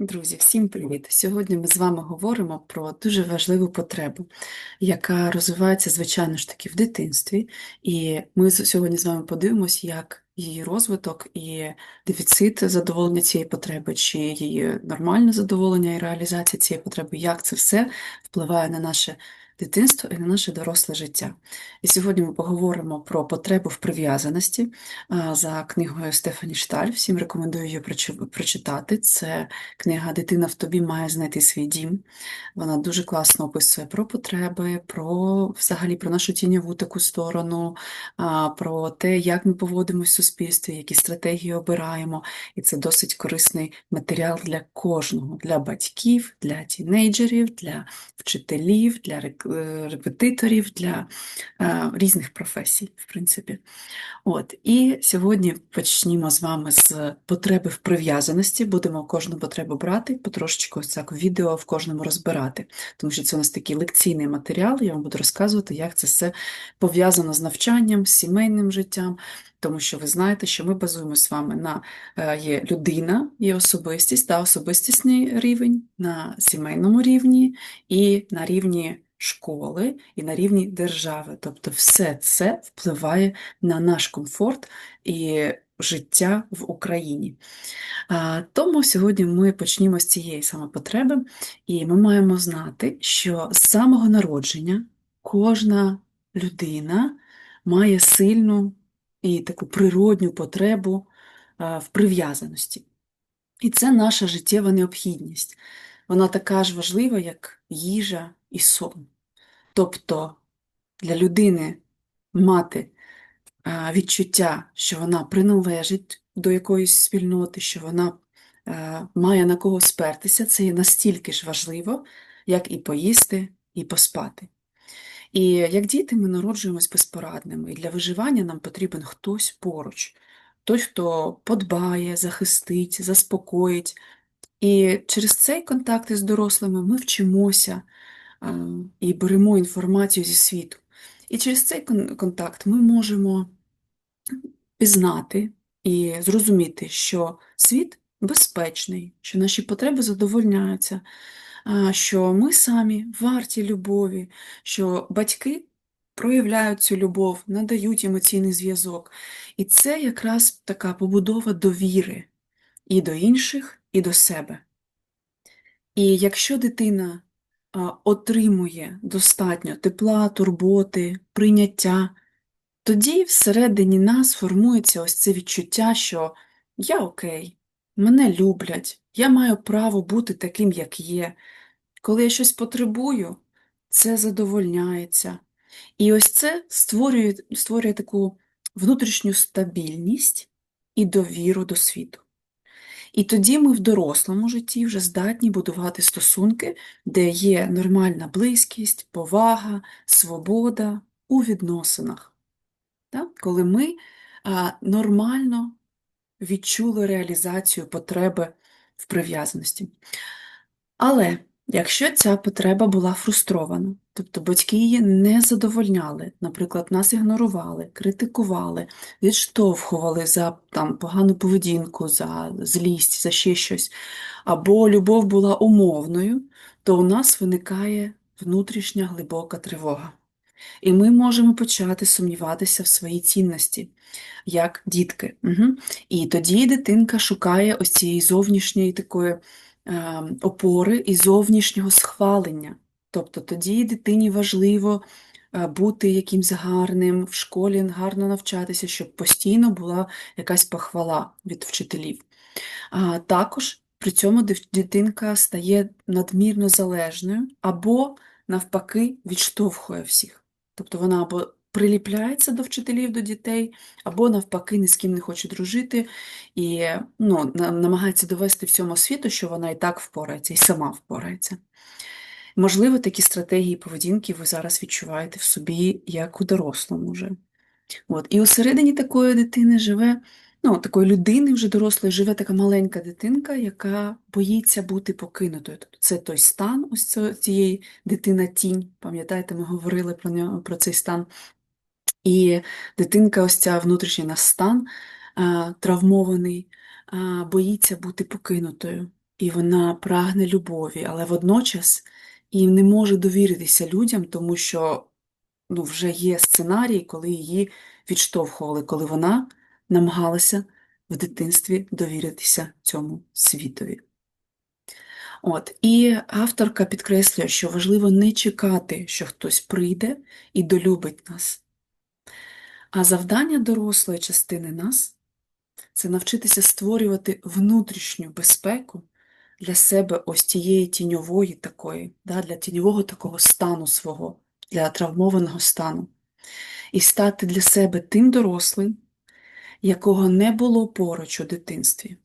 Друзі, всім привіт! Сьогодні ми з вами говоримо про дуже важливу потребу, яка розвивається, звичайно ж таки, в дитинстві. І ми сьогодні з вами подивимося, як її розвиток і дефіцит задоволення цієї потреби, чи її нормальне задоволення і реалізація цієї потреби, як це все впливає на наше дитинство і на наше доросле життя. І сьогодні ми поговоримо про потребу в прив'язаності за книгою Стефані Шталь. Всім рекомендую її прочитати. Це Книга Дитина в тобі має знайти свій дім. Вона дуже класно описує про потреби, про взагалі про нашу тіньову таку сторону, про те, як ми поводимося в суспільстві, які стратегії обираємо. І це досить корисний матеріал для кожного, для батьків, для тінейджерів, для вчителів, для рек- е, репетиторів, для е, різних професій, в принципі. От, і сьогодні почнімо з вами з потреби в прив'язаності. Будемо кожну потребу брати, потрошечку так відео в кожному розбирати, тому що це у нас такий лекційний матеріал, я вам буду розказувати, як це все пов'язано з навчанням, з сімейним життям, тому що ви знаєте, що ми базуємося з вами на е, є людина, є особистість та особистісний рівень на сімейному рівні і на рівні школи, і на рівні держави. Тобто все це впливає на наш комфорт і життя в Україні. Тому сьогодні ми почнімо з цієї саме потреби, і ми маємо знати, що з самого народження кожна людина має сильну і таку природню потребу в прив'язаності. І це наша життєва необхідність. Вона така ж важлива, як їжа і сон. Тобто для людини мати відчуття, що вона приналежить до якоїсь спільноти, що вона е, має на кого спертися, це є настільки ж важливо, як і поїсти, і поспати. І як діти ми народжуємось безпорадними, і для виживання нам потрібен хтось поруч, той, хто подбає, захистить, заспокоїть. І через цей контакт із дорослими ми вчимося і беремо інформацію зі світу. І через цей контакт ми можемо пізнати і зрозуміти, що світ безпечний, що наші потреби задовольняються, що ми самі варті любові, що батьки проявляють цю любов, надають емоційний зв'язок. І це якраз така побудова довіри і до інших, і до себе. І якщо дитина отримує достатньо тепла, турботи, прийняття, тоді всередині нас формується ось це відчуття, що я окей, мене люблять, я маю право бути таким, як є. Коли я щось потребую, це задовольняється. І ось це створює, створює таку внутрішню стабільність і довіру до світу. І тоді ми в дорослому житті вже здатні будувати стосунки, де є нормальна близькість, повага, свобода у відносинах. Так? Коли ми а, нормально відчули реалізацію потреби в прив'язаності. Але якщо ця потреба була фрустрована, тобто батьки її не задовольняли, наприклад, нас ігнорували, критикували, відштовхували за там, погану поведінку, за злість, за ще щось, або любов була умовною, то у нас виникає внутрішня глибока тривога. І ми можемо почати сумніватися в своїй цінності, як дітки. Угу. І тоді дитинка шукає ось цієї зовнішньої такої опори і зовнішнього схвалення. Тобто тоді дитині важливо е, бути якимсь гарним, в школі гарно навчатися, щоб постійно була якась похвала від вчителів. А також при цьому дитинка стає надмірно залежною або, навпаки, відштовхує всіх. Тобто вона або приліпляється до вчителів, до дітей, або навпаки ні з ким не хоче дружити і ну, намагається довести всьому світу, що вона і так впорається, і сама впорається. Можливо, такі стратегії поведінки ви зараз відчуваєте в собі, як у дорослому вже. От. І усередині такої дитини живе, ну, такої людини вже дорослої, живе така маленька дитинка, яка боїться бути покинутою. Тобто це той стан ось цієї дитина-тінь. Пам'ятаєте, ми говорили про нього, про цей стан. І дитинка, ось ця внутрішній наш стан, травмований, боїться бути покинутою. і вона прагне любові, але водночас і не може довіритися людям, тому що ну, вже є сценарій, коли її відштовхували, коли вона намагалася в дитинстві довіритися цьому світові. От, І авторка підкреслює, що важливо не чекати, що хтось прийде і долюбить нас. А завдання дорослої частини нас це навчитися створювати внутрішню безпеку для себе ось тієї тіньової такої, да, для тіньового такого стану свого, для травмованого стану. І стати для себе тим дорослим, якого не було поруч у дитинстві.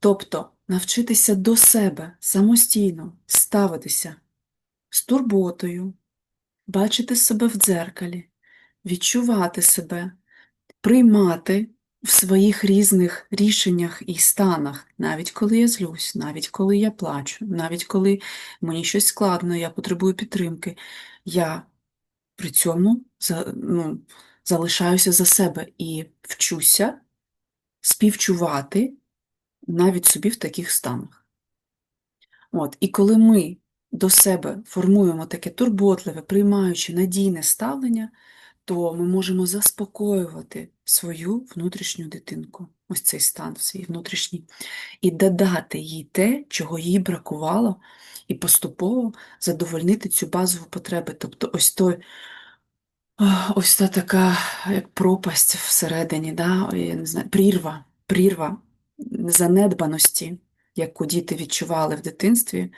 Тобто навчитися до себе самостійно ставитися з турботою, бачити себе в дзеркалі, відчувати себе, приймати в своїх різних рішеннях і станах, навіть коли я злюсь, навіть коли я плачу, навіть коли мені щось складно, я потребую підтримки, я при цьому ну, залишаюся за себе і вчуся співчувати навіть собі в таких станах. От, І коли ми до себе формуємо таке турботливе, приймаюче надійне ставлення, то ми можемо заспокоювати свою внутрішню дитинку, ось цей стан свій внутрішній, і додати їй те, чого їй бракувало, і поступово задовольнити цю базову потребу. Тобто ось той. Ось та така пропасть всередині, да? я не знаю, прірва, прірва занедбаності, яку діти відчували в дитинстві,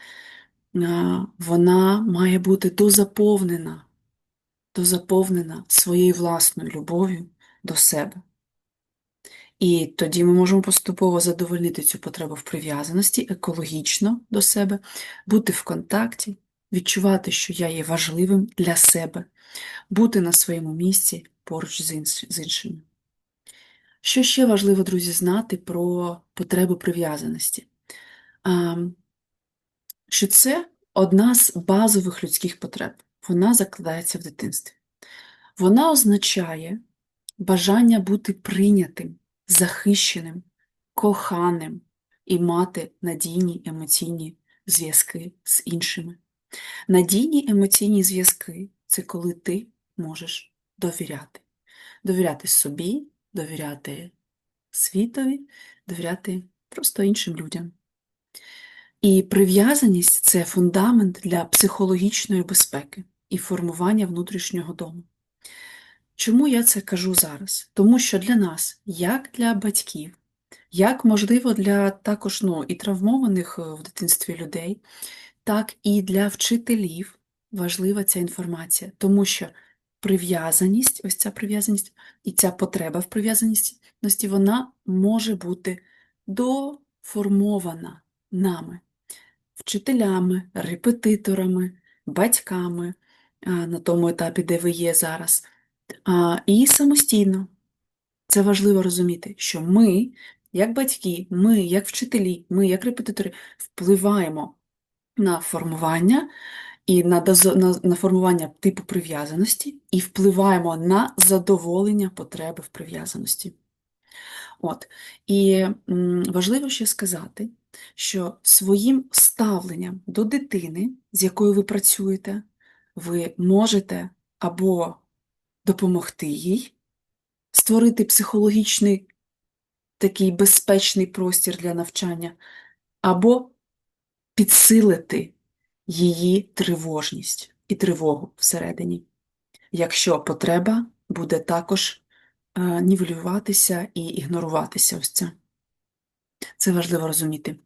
вона має бути дозаповнена, дозаповнена своєю власною любов'ю до себе. І тоді ми можемо поступово задовольнити цю потребу в прив'язаності, екологічно до себе, бути в контакті, відчувати, що я є важливим для себе, бути на своєму місці поруч з іншими. Що ще важливо, друзі, знати про потребу прив'язаності? Що це одна з базових людських потреб. Вона закладається в дитинстві. Вона означає бажання бути прийнятим, захищеним, коханим і мати надійні емоційні зв'язки з іншими. Надійні емоційні зв'язки це коли ти можеш довіряти. Довіряти собі, довіряти світові, довіряти просто іншим людям. І прив'язаність це фундамент для психологічної безпеки і формування внутрішнього дому. Чому я це кажу зараз? Тому що для нас, як для батьків, як можливо для також ну, і травмованих е, в дитинстві людей, так і для вчителів важлива ця інформація, тому що прив'язаність, ось ця прив'язаність і ця потреба в прив'язаності, вона може бути доформована нами, вчителями, репетиторами, батьками на тому етапі, де ви є зараз. І самостійно. Це важливо розуміти, що ми, як батьки, ми, як вчителі, ми, як репетитори, впливаємо на формування і на, на, на формування типу прив'язаності, і впливаємо на задоволення потреби в прив'язаності. От. І м, важливо ще сказати, що своїм ставленням до дитини, з якою ви працюєте, ви можете або допомогти їй, створити психологічний такий безпечний простір для навчання, або підсилити її тривожність і тривогу всередині, якщо потреба буде також е, нівелюватися і ігноруватися ось це. Це важливо розуміти.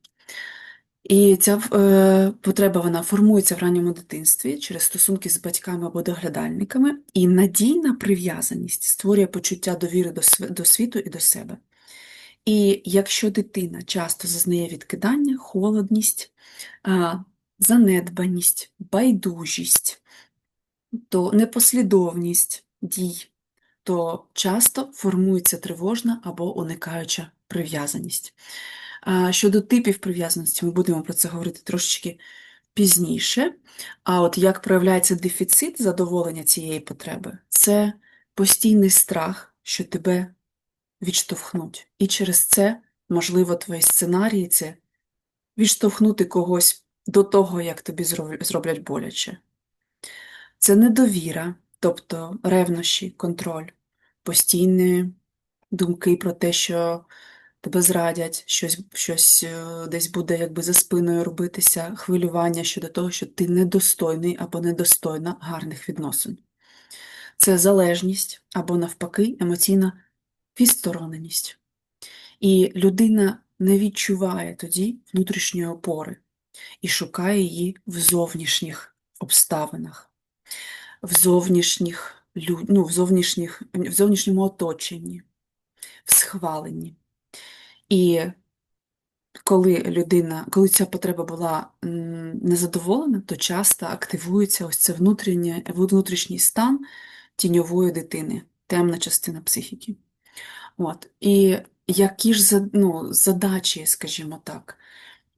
І ця е, потреба вона формується в ранньому дитинстві через стосунки з батьками або доглядальниками, і надійна прив'язаність створює почуття довіри до, до світу і до себе. І якщо дитина часто зазнає відкидання, холодність, занедбаність, байдужість, то непослідовність дій, то часто формується тривожна або уникаюча прив'язаність. Щодо типів прив'язаності, ми будемо про це говорити трошечки пізніше. А от як проявляється дефіцит задоволення цієї потреби, це постійний страх, що тебе відштовхнуть. І через це, можливо, твої сценарії це відштовхнути когось до того, як тобі зроблять боляче. Це недовіра, тобто ревнощі, контроль, постійні думки про те, що тебе зрадять, щось, щось е, десь буде якби за спиною робитися, хвилювання щодо того, що ти недостойний або недостойна гарних відносин. Це залежність або, навпаки, емоційна відстороненість. І людина не відчуває тоді внутрішньої опори і шукає її в зовнішніх обставинах, в зовнішніх, ну, в зовнішніх, в зовнішньому оточенні, в схваленні. І коли людина, коли ця потреба була незадоволена, то часто активується ось це внутрішній стан тіньової дитини, темна частина психіки. От. І які ж ну, задачі, скажімо так,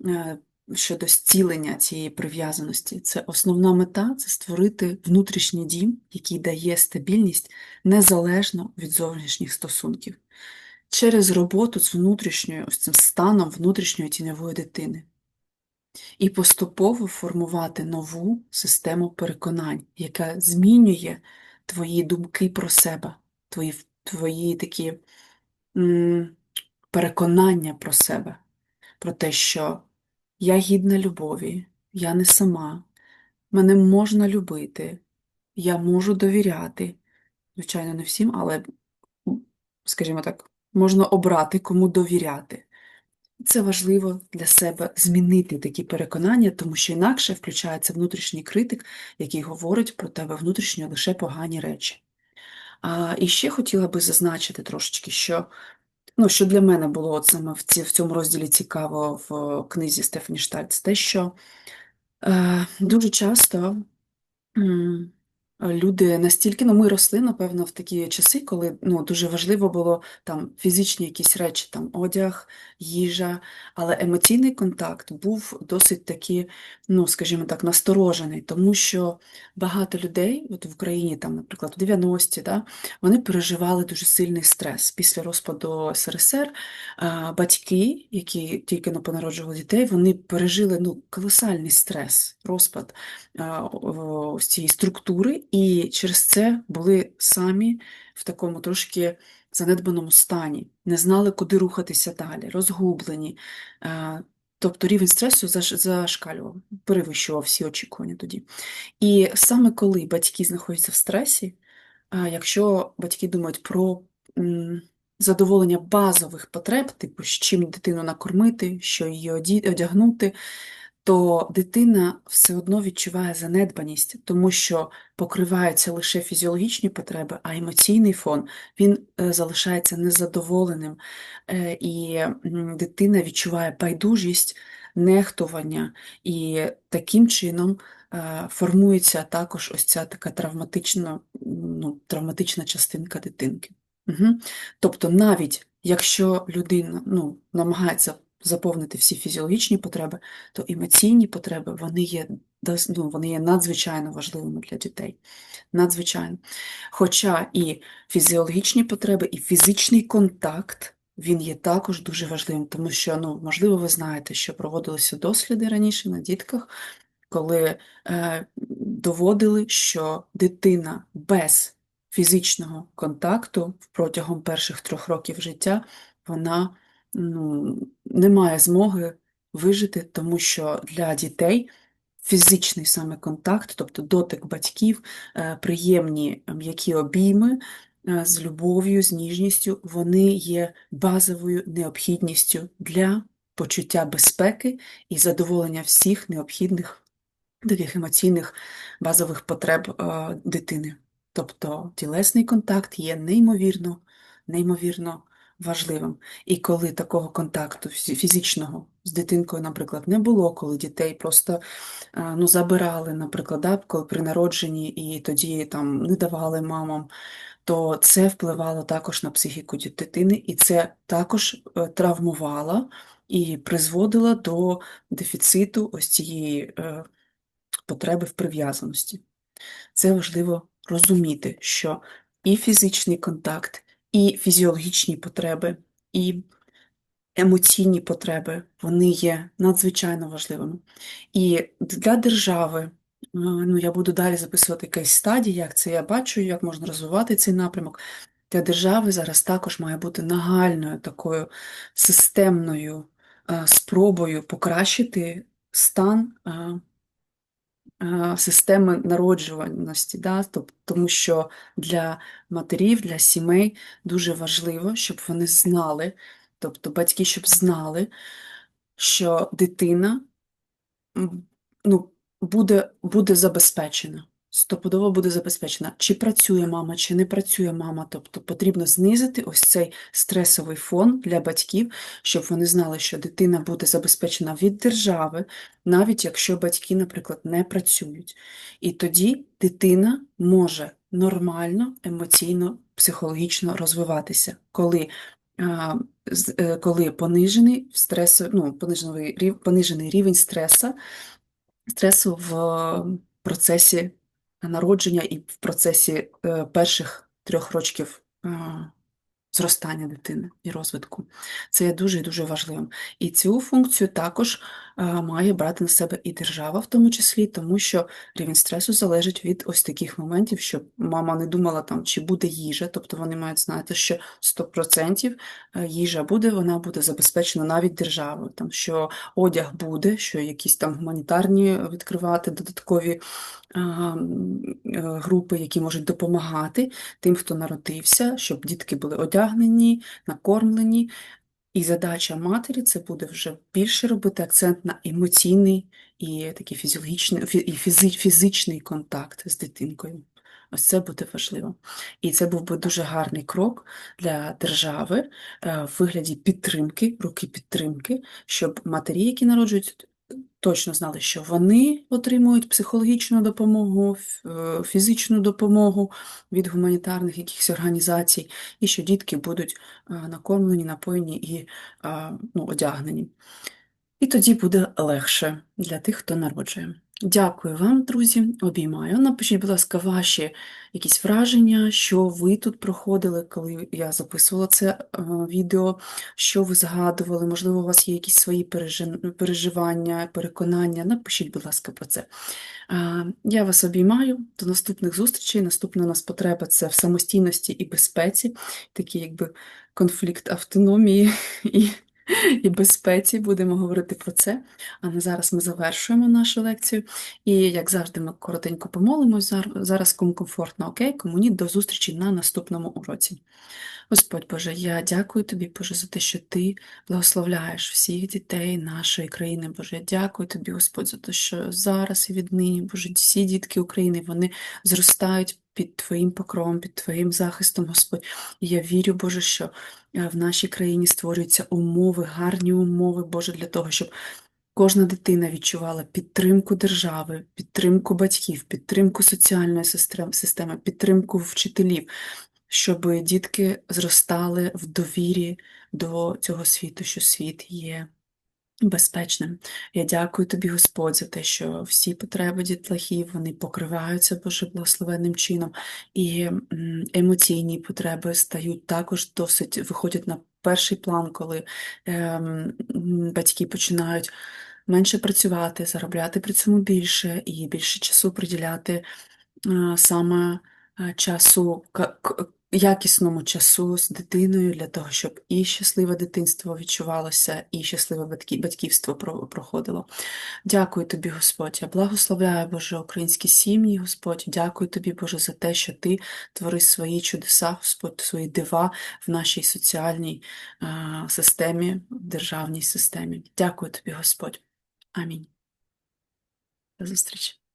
е, щодо зцілення цієї прив'язаності, це основна мета це створити внутрішній дім, який дає стабільність незалежно від зовнішніх стосунків, через роботу з внутрішньою, ось цим станом внутрішньої тіньової дитини. І поступово формувати нову систему переконань, яка змінює твої думки про себе, твої, твої такі м, переконання про себе, про те, що я гідна любові, я не сама, мене можна любити, я можу довіряти. Звичайно, не всім, але, скажімо так, можна обрати, кому довіряти. Це важливо для себе змінити такі переконання, тому що інакше включається внутрішній критик, який говорить про тебе внутрішньо лише погані речі. А, і ще хотіла би зазначити трошечки, що, ну, що для мене було от саме в, ці, в цьому розділі цікаво в книзі Стефані Штальц, те, що е, дуже часто люди настільки, ну ми росли, напевно, в такі часи, коли ну, дуже важливо було там фізичні якісь речі, там одяг, їжа, але емоційний контакт був досить таки, ну, скажімо так, насторожений, тому що багато людей, от в Україні, там, наприклад, в 90-ті, да, вони переживали дуже сильний стрес. Після розпаду СРСР а, батьки, які тільки но понароджували дітей, вони пережили ну, колосальний стрес, розпад ось цієї структури, і через це були самі в такому трошки занедбаному стані, не знали, куди рухатися далі, розгублені. Тобто рівень стресу зашкалював, перевищував всі очікування тоді. І саме коли батьки знаходяться в стресі, якщо батьки думають про задоволення базових потреб, типу, з чим дитину накормити, що її одягнути, то дитина все одно відчуває занедбаність, тому що покриваються лише фізіологічні потреби, а емоційний фон він е, залишається незадоволеним, Е, і дитина відчуває байдужість, нехтування, і таким чином е, формується також ось ця така травматична, ну, травматична частинка дитинки. Угу. Тобто, навіть якщо людина ну, намагається заповнити всі фізіологічні потреби, то емоційні потреби вони є, ну, вони є надзвичайно важливими для дітей. Надзвичайно. Хоча і фізіологічні потреби, і фізичний контакт він є також дуже важливим, тому що, ну, можливо, ви знаєте, що проводилися досліди раніше на дітках, коли е, доводили, що дитина без фізичного контакту протягом перших трьох років життя вона ну, не має змоги вижити, тому що для дітей фізичний саме контакт, тобто дотик батьків, е, приємні м'які обійми е, з любов'ю, з ніжністю, вони є базовою необхідністю для почуття безпеки і задоволення всіх необхідних таких емоційних базових потреб е, дитини. Тобто тілесний контакт є неймовірно, неймовірно важливим. І коли такого контакту фізичного з дитинкою, наприклад, не було, коли дітей просто е, ну, забирали, наприклад, коли при народженні і тоді там не давали мамам, то це впливало також на психіку дитини, і це також е, травмувало і призводило до дефіциту ось цієї е, потреби в прив'язаності. Це важливо розуміти, що і фізичний контакт, і фізіологічні потреби, і емоційні потреби, вони є надзвичайно важливими. І для держави, е, ну я буду далі записувати якісь стадії, як це я бачу, як можна розвивати цей напрямок. Для держави зараз також має бути нагальною такою системною е, спробою покращити стан е, системи народжуваності, да? тобто, тому що для матерів, для сімей дуже важливо, щоб вони знали, тобто батьки, щоб знали, що дитина ну, буде, буде забезпечена. Стопудово буде забезпечена, чи працює мама, чи не працює мама. Тобто потрібно знизити ось цей стресовий фон для батьків, щоб вони знали, що дитина буде забезпечена від держави, навіть якщо батьки, наприклад, не працюють. І тоді дитина може нормально, емоційно, психологічно розвиватися, коли е, коли понижений стрес, ну, понижений, понижений рівень стресу, стресу в процесі народження і в процесі е, перших трьох років е, зростання дитини і розвитку. Це є дуже і дуже важливим. І цю функцію також має брати на себе і держава, в тому числі, тому що рівень стресу залежить від ось таких моментів, щоб мама не думала, там, чи буде їжа, тобто вони мають знати, що 100% їжа буде, вона буде забезпечена навіть державою, там, що одяг буде, що якісь там гуманітарні відкривати додаткові групи, які можуть допомагати тим, хто народився, щоб дітки були одягнені, накормлені. І задача матері це буде вже більше робити акцент на емоційний і такий фізіологічний і фізичний контакт з дитинкою. Ось це буде важливо. І це був би дуже гарний крок для держави е, в вигляді підтримки, руки підтримки, щоб матері, які народжують точно знали, що вони отримують психологічну допомогу, е, фізичну допомогу від гуманітарних якихось організацій, і що дітки будуть е, накормлені, напоєні і ну, одягнені. І тоді буде легше для тих, хто народжує. Дякую вам, друзі, обіймаю. Напишіть, будь ласка, ваші якісь враження, що ви тут проходили, коли я записувала це е, відео, що ви згадували, можливо, у вас є якісь свої переживання, переконання. Напишіть, будь ласка, про це. Е, я вас обіймаю. До наступних зустрічей. Наступна у нас потреба це в самостійності і безпеці, такий якби конфлікт автономії і і безпеці, будемо говорити про це. А на зараз ми завершуємо нашу лекцію. І, як завжди, ми коротенько помолимось зараз, кому комфортно, окей, кому ні, до зустрічі на наступному уроці. Господь Боже, я дякую Тобі, Боже, за те, що Ти благословляєш всіх дітей нашої країни. Боже, я дякую Тобі, Господь, за те, що зараз і віднині, Боже, всі дітки України вони зростають під Твоїм покровом, під Твоїм захистом, Господь. Я вірю, Боже, що е, в нашій країні створюються умови, гарні умови, Боже, для того, щоб кожна дитина відчувала підтримку держави, підтримку батьків, підтримку соціальної системи, підтримку вчителів, щоб дітки зростали в довірі до цього світу, що світ є безпечним. Я дякую тобі, Господь, за те, що всі потреби дітлахів вони покриваються Боже благословенним чином, і емоційні потреби стають також досить виходять на перший план, коли ем, батьки починають менше працювати, заробляти при цьому більше і більше часу приділяти е, саме часу якісному часу з дитиною для того, щоб і щасливе дитинство відчувалося, і щасливе батьківство проходило. Дякую тобі, Господь. Я благословляю, Боже, українські сім'ї, Господь. Дякую тобі, Боже, за те, що Ти твориш свої чудеса, Господь, свої дива в нашій соціальній а, системі, державній системі. Дякую тобі, Господь. Амінь. До зустрічі.